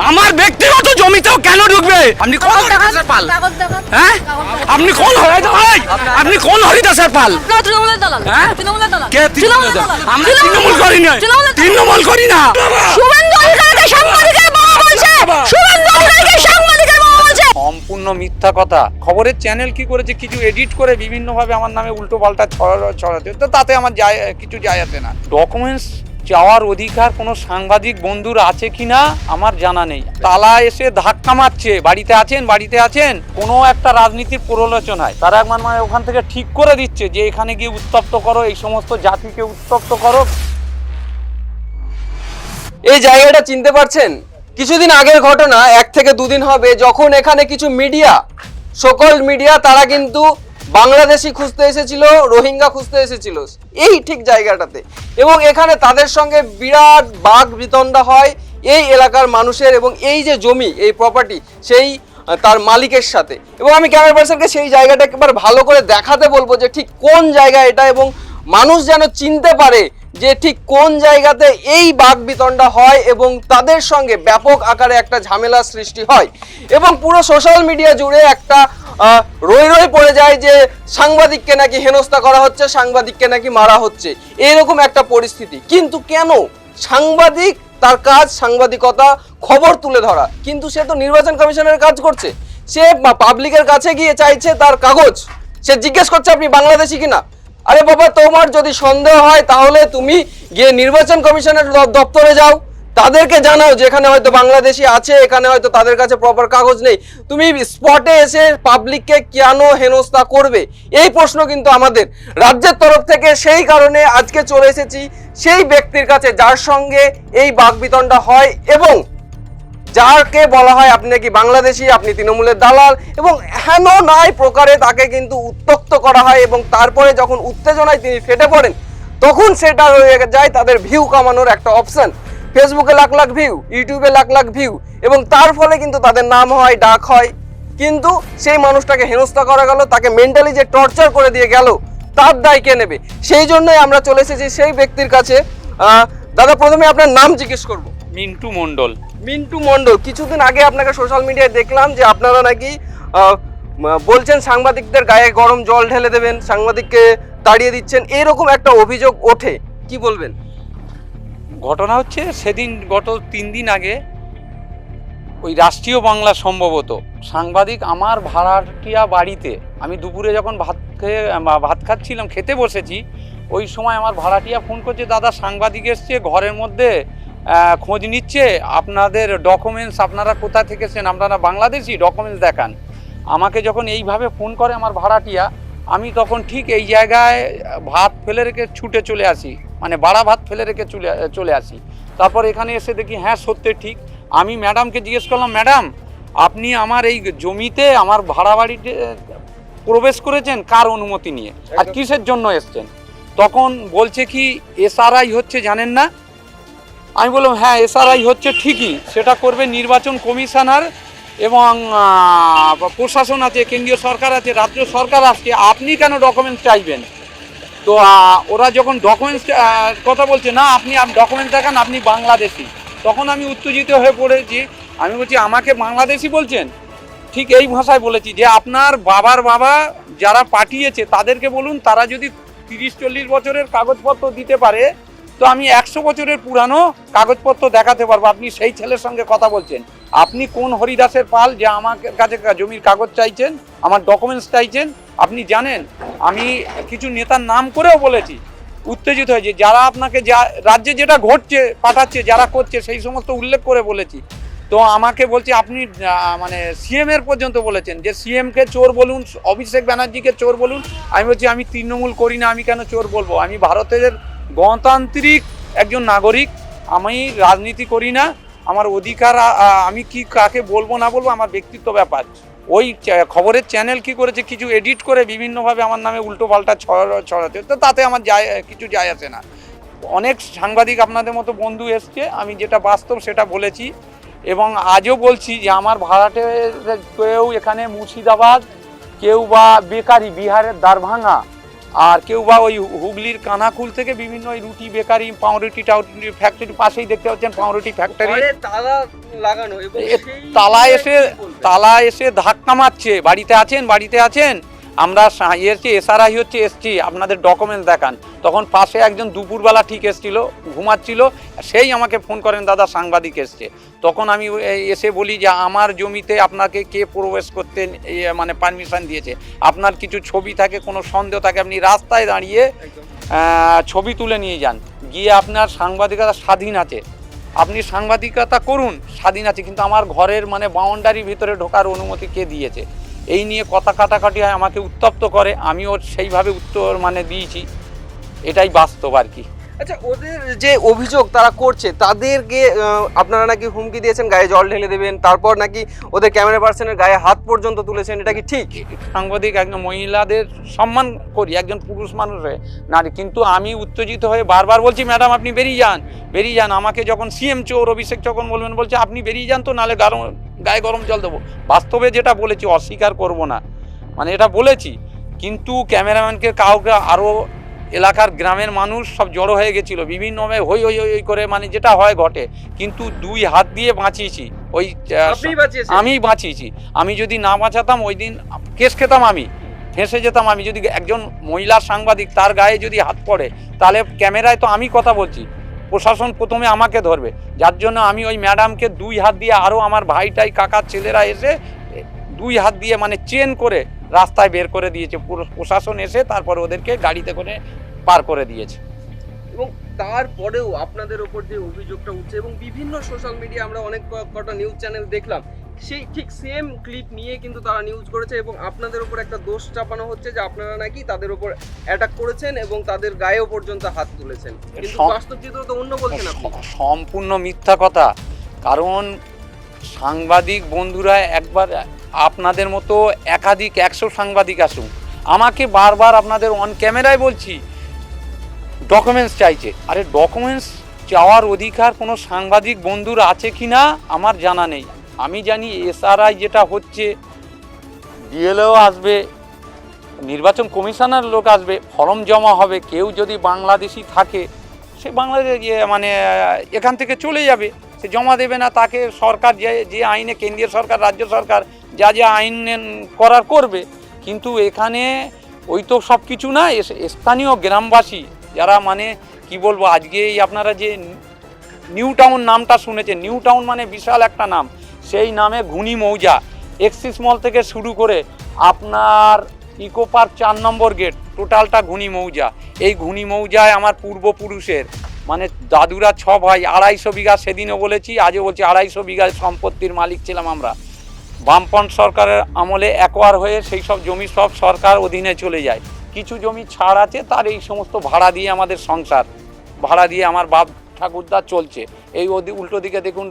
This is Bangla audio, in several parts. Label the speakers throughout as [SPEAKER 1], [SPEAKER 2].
[SPEAKER 1] আমার ব্যক্তিগত জমিতেও কেন ঢুকবে? আপনি কোন হরিদাসের পাল? হ্যাঁ? আপনি কোন হরিদাস ভাই? আপনি কোন হরিদাসের পাল?
[SPEAKER 2] তৃণমূলের দালাল।
[SPEAKER 1] হ্যাঁ?
[SPEAKER 2] তৃণমূলের দালাল।
[SPEAKER 1] কে তৃণমূলের দল? আমরা তৃণমূল করি না। তৃণমূল করি না।
[SPEAKER 2] শুভেন্দু অধিকারীকে সাংবাদিকের বাবা বলছে। শুভেন্দু অধিকারীকে সাংবাদিকের বাবা বলছে।
[SPEAKER 3] সম্পূর্ণ মিথ্যা কথা। খবরের চ্যানেল কি করেছে কিছু এডিট করে বিভিন্নভাবে আমার নামে উল্টো পাল্টা ছড়ানো ছড়াতে তো তাতে আমার যায় কিছু যায় আসে না। ডকুমেন্টস চাওয়ার অধিকার কোনো সাংবাদিক বন্ধুর আছে কিনা আমার জানা নেই। তালা এসে ধাক্কা মারছে, বাড়িতে আছেন বাড়িতে আছেন, কোনো একটা রাজনীতির প্ররোচনায় তারা মানে ওখান থেকে ঠিক করে দিচ্ছে যে এখানে গিয়ে উত্তপ্ত করো, এই সমস্ত জাতিকে উত্তপ্ত করো।
[SPEAKER 4] এই জায়গাটা চিনতে পারছেন? কিছুদিন আগের ঘটনা, এক থেকে দুদিন হবে, যখন এখানে কিছু মিডিয়া সকল মিডিয়া, তারা কিন্তু বাংলাদেশি খুঁজতে এসেছিল, রোহিঙ্গা খুঁজতে এসেছিল। এই ঠিক জায়গাটাতে। এবং এখানে তাদের সঙ্গে বিরাট বাঘ বিতণ্ডা হয়, এই এলাকার মানুষের এবং এই যে জমি, এই প্রপার্টি সেই তার মালিকের সাথে। এবং আমি ক্যামেরা পার্সনকে সেই জায়গাটা একবার ভালো করে দেখাতে বলব যে ঠিক কোন জায়গা এটা এবং মানুষ যেন চিনতে পারে যে ঠিক কোন জায়গাতে এই বাঘ বিতণ্ডা হয় এবং তাদের সঙ্গে ব্যাপক আকারে একটা ঝামেলা সৃষ্টি হয়। এবং পুরো সোশ্যাল মিডিয়া জুড়ে একটা রই রই পড়ে যায় যে সাংবাদিককে নাকি হেনস্থা করা হচ্ছে, সাংবাদিককে নাকি মারা হচ্ছে। এরকম একটা পরিস্থিতি। কিন্তু কেন? সাংবাদিক তার কাজ সাংবাদিকতা, খবর তুলে ধরা। কিন্তু সে তো নির্বাচন কমিশনের কাজ করছে। সে পাবলিকের কাছে গিয়ে চাইছে তার কাগজ। সে জিজ্ঞেস করছে, আপনি বাংলাদেশি কিনা? আরে বাবা, তোমার যদি সন্দেহ হয়, তাহলে তুমি গিয়ে নির্বাচন কমিশনের দপ্তরে যাও। তাদেরকে জানাও যে এখানে হয়তো বাংলাদেশি আছে, এখানে হয়তো তাদের কাছে প্রপার কাগজ নেই। তুমি স্পটে এসে পাবলিককে কেন হেনস্থা করবে? এই প্রশ্ন কিন্তু আমাদের। রাজ্যের তরফ থেকে সেই কারণে আজকে চলে এসেছি। সেই ব্যক্তির কাছে যার সঙ্গে এই বাকবিতণ্ডা হয় এবং যাকে বলা হয় আপনি নাকি বাংলাদেশি, আপনি তৃণমূলের দালাল এবং হেন নাই প্রকারে তাকে কিন্তু উত্তক্ত করা হয় এবং তারপরে যখন উত্তেজনায় তিনি ফেটে পড়েন, তখন সেটা হয়ে যায় তাদের ভিউ কামানোর একটা অপশন ফেসবুকে লাখ লাখ ভিউ ইউটিউবে লাখ লাখ ভিউ এবং তার ফলে কিন্তু তাদের নাম হয়, ডাক হয়। কিন্তু সেই মানুষটাকে হেনস্থা করা গেল, তাকে মেন্টালি যে টর্চার করে দিয়ে গেল, তার দায় কে নেবে? সেই জন্যই আমরা চলে এসেছি সেই ব্যক্তির কাছে। দাদা, প্রথমে আপনার নাম জিজ্ঞেস করব।
[SPEAKER 3] মিন্টু মণ্ডল।
[SPEAKER 4] মিন্টু মন্ডল কিছুদিন আগে আপনাকে সোশ্যাল মিডিয়ায় দেখলাম যে আপনারা নাকি বলছেন সাংবাদিকদের গায়ে গরম জল ঢেলে দেবেন, সাংবাদিককে তাড়িয়ে দিচ্ছেন, এরকম একটা অভিযোগ ওঠে, কি বলবেন?
[SPEAKER 3] ঘটনা হচ্ছে সেদিন গত তিন দিন আগে ওই রাষ্ট্রীয় বাংলা সম্ভবত সাংবাদিক আমার ভাড়াটিয়া বাড়িতে, আমি দুপুরে যখন ভাত খেয়ে ভাত খাচ্ছিলাম, খেতে বসেছি, ওই সময় আমার ভাড়াটিয়া ফোন করছে, দাদা, সাংবাদিক এসছে, ঘরের মধ্যে খোঁজ নিচ্ছে আপনাদের ডকুমেন্টস আপনারা কোথা থেকে এসেছেন আপনারা বাংলাদেশি ডকুমেন্টস দেখান। আমাকে যখন এইভাবে ফোন করে আমার ভাড়াটিয়া আমি তখন ঠিক এই জায়গায় ভাত ফেলে রেখে ছুটে চলে আসি মানে বাড়া ভাত ফেলে রেখে চলে চলে আসি। তারপর এখানে এসে দেখি হ্যাঁ সত্যি ঠিক। আমি ম্যাডামকে জিজ্ঞেস করলাম ম্যাডাম আপনি আমার এই জমিতে আমার ভাড়া বাড়িতে প্রবেশ করেছেন কার অনুমতি নিয়ে? আর কিসের জন্য এসছেন? তখন বলছে কি এসআরআই হচ্ছে জানেন না? আমি বললাম হ্যাঁ এসআরআই হচ্ছে ঠিকই। সেটা করবে নির্বাচন কমিশনার এবং প্রশাসন আছে, কেন্দ্রীয় সরকার আছে, রাজ্য সরকার আসছে আপনি কেন ডকুমেন্টস চাইবেন? তো ওরা যখন ডকুমেন্টস কথা বলছে, না, আপনি ডকুমেন্টস দেখান, আপনি বাংলাদেশি। তখন আমি উত্তেজিত হয়ে পড়েছি। আমি বলছি, আমাকে বাংলাদেশি বলছেন? ঠিক এই ভাষায় বলেছি যে, আপনার বাবার বাবা যারা পাঠিয়েছে, তাদেরকে বলুন, তারা যদি তিরিশ, চল্লিশ বছরের কাগজপত্র দিতে পারে তো আমি একশো বছরের পুরানো কাগজপত্র দেখাতে পারব। আপনি সেই ছেলের সঙ্গে কথা বলছেন। আপনি কোন হরিদাসের পাল যে আমার কাছে জমির কাগজ চাইছেন, আমার ডকুমেন্টস চাইছেন, আপনি জানেন? আমি কিছু নেতার নাম করেও বলেছি। উত্তেজিত হয়েছে। যারা আপনাকে যা, রাজ্যে যেটা ঘটছে, পাঠাচ্ছে, যারা করছে, সেই সমস্ত উল্লেখ করে বলেছি। তো আমাকে বলছে, আপনি মানে সিএম এর পর্যন্ত বলেছেন যে সিএম কে চোর বলুন, অভিষেক ব্যানার্জিকে চোর বলুন। আমি বলছি, আমি তৃণমূল করি না, আমি কেন চোর বলব? আমি ভারতের গণতান্ত্রিক একজন নাগরিক, আমি রাজনীতি করি না, আমার অধিকার আমি কি কাকে বলব না বলব আমার ব্যক্তিত্ব ব্যাপার। ওই খবরের চ্যানেল কি করেছে, কিছু এডিট করে বিভিন্নভাবে আমার নামে উল্টো পাল্টা ছড়াতে, তো তাতে আমার যায়, কিছু যায় আসে না। অনেক সাংবাদিক আপনাদের মতো বন্ধু এসছে, আমি যেটা বাস্তব সেটা বলেছি। এবং আজও বলছি যে আমার ভাড়াটে কেউ এখানে মুর্শিদাবাদ, কেউ বা বেকারি বিহারের দ্বারভাঙা আর কেউ বা ওই হুগলির কানাকুল থেকে বিভিন্ন ওই রুটি বেকারি পাউরুটি টাউরুটি ফ্যাক্টরি পাশেই দেখতে পাচ্ছেন পাউরুটি ফ্যাক্টরি
[SPEAKER 4] তালা লাগানো
[SPEAKER 3] এসে তালা এসে ধাক্কা মারছে। বাড়িতে আছেন? বাড়িতে আছেন? আমরা এসছি এসআরআই হচ্ছে এসছি আপনাদের ডকুমেন্টস দেখান। তখন পাশে একজন দুপুরবেলা ঠিক এসছিল ঘুমাচ্ছিল সেই আমাকে ফোন করেন দাদা সাংবাদিক এসছে। তখন আমি এসে বলি যে আমার জমিতে আপনাকে কে প্রবেশ করতে মানে পারমিশন দিয়েছে? আপনার কিছু ছবি থাকে কোনো সন্দেহ থাকে আপনি রাস্তায় দাঁড়িয়ে ছবি তুলে নিয়ে যান। গিয়ে আপনার সাংবাদিকতা স্বাধীন আছে। আপনি সাংবাদিকতা করুন স্বাধীন আছে কিন্তু আমার ঘরের মানে বাউন্ডারির ভিতরে ঢোকার অনুমতি কে দিয়েছে? এই নিয়ে কথা কাটাকাটি হয়, আমাকে উত্তপ্ত করে। আমিও সেইভাবে উত্তর মানে দিয়েছি। এটাই বাস্তব আর কি।
[SPEAKER 4] আচ্ছা ওদের যে অভিযোগ তারা করছে, তাদেরকে আপনারা নাকি হুমকি দিয়েছেন, গায়ে জল ঢেলে দেবেন, তারপর নাকি ওদের ক্যামেরা পার্সনের গায়ে হাত পর্যন্ত তুলেছেন, এটা কি ঠিক?
[SPEAKER 3] সাংবাদিক, একজন মহিলাদের সম্মান করি, একজন পুরুষ মানুষ হয়ে নারী, কিন্তু আমি উত্তেজিত হয়ে বারবার বলছি, ম্যাডাম, আপনি বেরিয়ে যান বেরিয়ে যান, আমাকে যখন সিএম চোর, অভিষেক যখন বলবেন, বলছে, আপনি বেরিয়ে যান তো নাহলে গরম গায়ে গরম জল দেবো। বাস্তবে যেটা বলেছি, অস্বীকার করব না। মানে এটা বলেছি, কিন্তু ক্যামেরাম্যানকে কাউকে আরও এলাকার গ্রামের মানুষ সব জড়ো হয়ে গেছিল বিভিন্নভাবে হই হই হই করে মানে যেটা হয় ঘটে। কিন্তু দুই হাত দিয়ে বাঁচিয়েছি ওই আমি বাঁচিয়েছি। আমি যদি না বাঁচাতাম ওই দিন কেস খেতাম আমি ফেঁসে যেতাম আমি। যদি একজন মহিলা সাংবাদিক তার গায়ে যদি হাত পড়ে তাহলে ক্যামেরায় তো আমি কথা বলছি। প্রশাসন প্রথমে আমাকে ধরবে। যার জন্য আমি ওই ম্যাডামকে দুই হাত দিয়ে আরও আমার ভাইটাই কাকার ছেলেরা এসে দুই হাত দিয়ে মানে চেন করে রাস্তায় বের করে দিয়েছে। পুরো প্রশাসন এসে তারপর ওদেরকে গাড়িতে করে পার করে দিয়েছে।
[SPEAKER 4] এবং তারপরেও আপনাদের ওপর যে অভিযোগটা উঠছে এবং বিভিন্ন সোশ্যাল মিডিয়া আমরা অনেক কটা নিউজ চ্যানেল দেখলাম সেই ঠিক সেম ক্লিপ নিয়ে কিন্তু তারা নিউজ করেছে এবং আপনাদের ওপর একটা দোষ চাপানো হচ্ছে যে আপনারা নাকি তাদের ওপর অ্যাটাক করেছেন এবং তাদের গায়েও পর্যন্ত হাত তুলেছেন। কিন্তু বাস্তব চিত্র তো অন্য বলছেন আপনি।
[SPEAKER 3] সম্পূর্ণ মিথ্যা কথা। কারণ সাংবাদিক বন্ধুরা একবার আপনাদের মতো একাধিক একশো সাংবাদিক আসুন আমাকে বারবার আপনাদের অন ক্যামেরায় বলছি ডকুমেন্টস চাইছে। আরে ডকুমেন্টস চাওয়ার অধিকার কোনো সাংবাদিক বন্ধুর আছে কি না, আমার জানা নেই। আমি জানি এসআরআই যেটা হচ্ছে, ডিএলও আসবে, নির্বাচন কমিশনার লোক আসবে, ফর্ম জমা হবে, কেউ যদি বাংলাদেশি থাকে, সে বাংলাদেশ মানে এখান থেকে চলে যাবে। সে জমা দেবে না, তাকে সরকার যে যে আইনে কেন্দ্রীয় সরকার, রাজ্য সরকার যা যা আইন করার করবে, কিন্তু এখানে ওই তো সব কিছু না স্থানীয় গ্রামবাসী যারা মানে কি বলব, আজকে এই আপনারা যে নিউ টাউন নামটা শুনেছেন, নিউ টাউন মানে বিশাল একটা নাম, সেই নামে ঘুনি মৌজা, এক্সিস মল থেকে শুরু করে আপনার ইকো পার্ক চার নম্বর গেট, টোটালটা ঘুনি মৌজা। এই ঘুনি মৌজায় আমার পূর্বপুরুষের মানে দাদুরা ছ ভাই, আড়াইশো বিঘা সেদিনও বলেছি, আজও বলছি আড়াইশো বিঘা সম্পত্তির মালিক ছিলাম আমরা। বামপন্থ সরকারের আমলে একোয়ার হয়ে সেই সব জমি সব সরকার অধীনে চলে যায়। কিছু জমি ছাড় আছে, তার এই সমস্ত ভাড়া দিয়ে আমাদের সংসার, ভাড়া দিয়ে আমার বাপ ঠাকুরদা চলছে। এই উল্টো দিকে দেখুন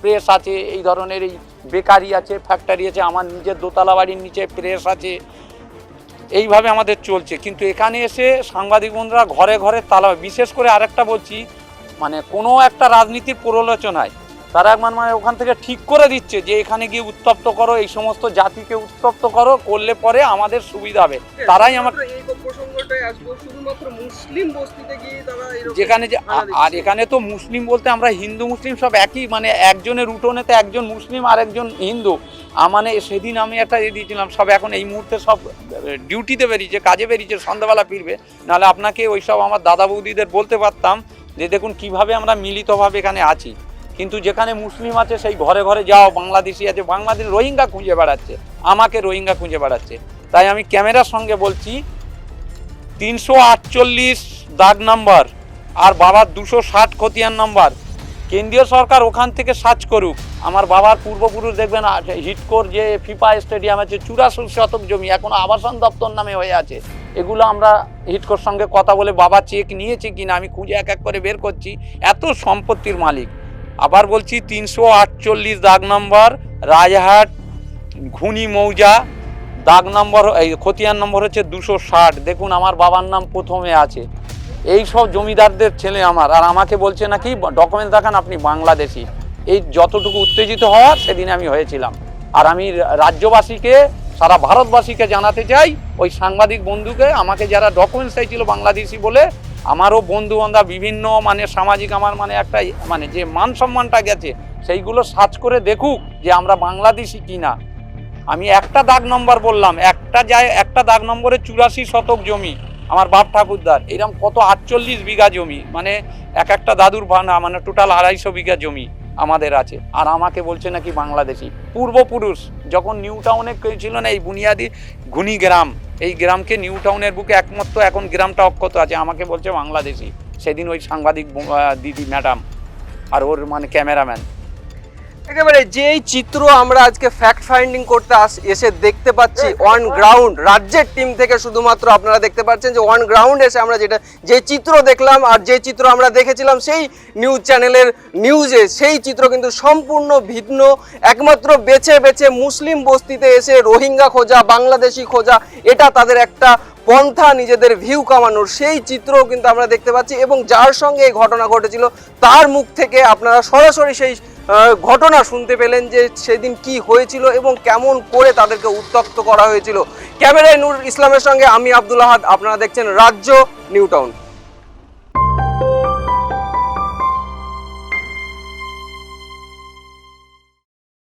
[SPEAKER 3] প্রেস আছে, এই ধরনের এই বেকারি আছে ফ্যাক্টরি আছে, আমার নিজের দোতলা বাড়ির নিচে প্রেস আছে। এইভাবে আমাদের চলছে। কিন্তু এখানে এসে সাংবাদিক বন্ধুরা ঘরে ঘরে তালা, বিশেষ করে আরেকটা বলছি মানে কোনো একটা রাজনীতির প্ররোচনায় তারা একবার মানে ওখান থেকে ঠিক করে দিচ্ছে যে এখানে গিয়ে উত্তপ্ত করো এই সমস্ত জাতিকে উত্তপ্ত করো করলে পরে আমাদের সুবিধা হবে। তারাই আমার যেখানে যে আর এখানে তো মুসলিম বলতে আমরা হিন্দু মুসলিম সব একই মানে একজনের উঠোনেতে একজন মুসলিম আর একজন হিন্দু মানে সেদিন আমি একটা ইয়ে দিয়েছিলাম সব এখন এই মুহূর্তে সব ডিউটিতে বেরিয়েছে কাজে বেরিয়েছে সন্ধ্যাবেলা ফিরবে। নাহলে আপনাকে ওই সব আমার দাদা বৌদিদের বলতে পারতাম যে দেখুন কীভাবে আমরা মিলিতভাবে এখানে আছি। কিন্তু যেখানে মুসলিম আছে সেই ঘরে ঘরে যাও, বাংলাদেশি আছে, বাংলাদেশ রোহিঙ্গা খুঁজে বেড়াচ্ছে, আমাকে রোহিঙ্গা খুঁজে বেড়াচ্ছে। তাই আমি ক্যামেরার সঙ্গে বলছি, তিনশো আটচল্লিশ দাগ নাম্বার আর বাবার দুশো ষাট খতিয়ান নাম্বার। কেন্দ্রীয় সরকার ওখান থেকে সার্চ করুক। আমার বাবার পূর্বপুরুষ দেখবেন হিটকোর যে ফিফা স্টেডিয়াম আছে, চুরাশি শতক জমি, এখনও আবাসন দপ্তর নামে হয়ে আছে। এগুলো আমরা হিটকোর সঙ্গে কথা বলে বাবা চেক নিয়েছে কিনা, আমি খুঁজে এক এক করে বের করছি। এত সম্পত্তির মালিক। আবার বলছি তিনশো আটচল্লিশ দাগ নম্বর, রাজহাট, ঘুনি মৌজা, দাগ নম্বর, এই খতিয়ান নম্বর হচ্ছে দুশো ষাট। দেখুন, আমার বাবার নাম প্রথমে আছে। এই সব জমিদারদের ছেলে আমার, আর আমাকে বলছে নাকি, ডকুমেন্ট দেখান, আপনি বাংলাদেশি। এই যতটুকু উত্তেজিত হওয়ার, সেদিন আমি হয়েছিলাম। আর আমি রাজ্যবাসীকে, সারা ভারতবাসীকে জানাতে চাই, ওই সাংবাদিক বন্ধুকে, আমাকে যারা ডকুমেন্টস চাইছিল বাংলাদেশি বলে আমারও বন্ধু বান্ধব বিভিন্ন মানে সামাজিক আমার মানে একটা মানে যে মান সম্মানটা গেছে, সেইগুলো সার্চ করে দেখুক যে আমরা বাংলাদেশি কিনা। আমি একটা দাগ নম্বর বললাম, একটা যায়, একটা দাগ নম্বরে চুরাশি শতক জমি, আমার বাপ ঠাকুরদার। এরকম কত আটচল্লিশ বিঘা জমি মানে এক একটা দাদুর ভানা মানে টোটাল আড়াইশো বিঘা জমি। আমাদের আছে। আর আমাকে বলছে নাকি বাংলাদেশি। পূর্বপুরুষ, যখন নিউ টাউনে ছিল না এই বুনিয়াদি ঘুনি গ্রাম এই গ্রামকে নিউ টাউনের বুকে একমাত্র এখন গ্রামটা অক্ষত আছে। আমাকে বলছে বাংলাদেশি। সেদিন ওই সাংবাদিক দিদি ম্যাডাম আর ওর মানে ক্যামেরাম্যান।
[SPEAKER 4] একেবারে যেই চিত্র আমরা আজকে ফ্যাক্ট ফাইন্ডিং করতে এসে দেখতে পাচ্ছি অন গ্রাউন্ড রাজ্যের টিম থেকে শুধুমাত্র আপনারা দেখতে পাচ্ছেন যে অন গ্রাউন্ড এসে আমরা যেটা, যে চিত্র দেখলাম আর যে চিত্র আমরা দেখেছিলাম সেই নিউজ চ্যানেলের নিউজে সেই চিত্র কিন্তু সম্পূর্ণ ভিন্ন। একমাত্র বেছে বেছে মুসলিম বস্তিতে এসে রোহিঙ্গা খোঁজা, বাংলাদেশি খোঁজা, এটা তাদের একটা পন্থা নিজেদের ভিউ কামানোর। সেই চিত্রও কিন্তু আমরা দেখতে পাচ্ছি এবং যার সঙ্গে এই ঘটনা ঘটেছিল, তার মুখ থেকে আপনারা সরাসরি সেই ঘটনা শুনতে পেলেন যে সেদিন কি হয়েছিল এবং কেমন করে তাদেরকে উত্তক্ত করা হয়েছিল। ক্যামেরায় নূর ইসলামের সঙ্গে আমি আব্দুল আহাদ, আপনারা দেখছেন রাজ্য নিউ টাউন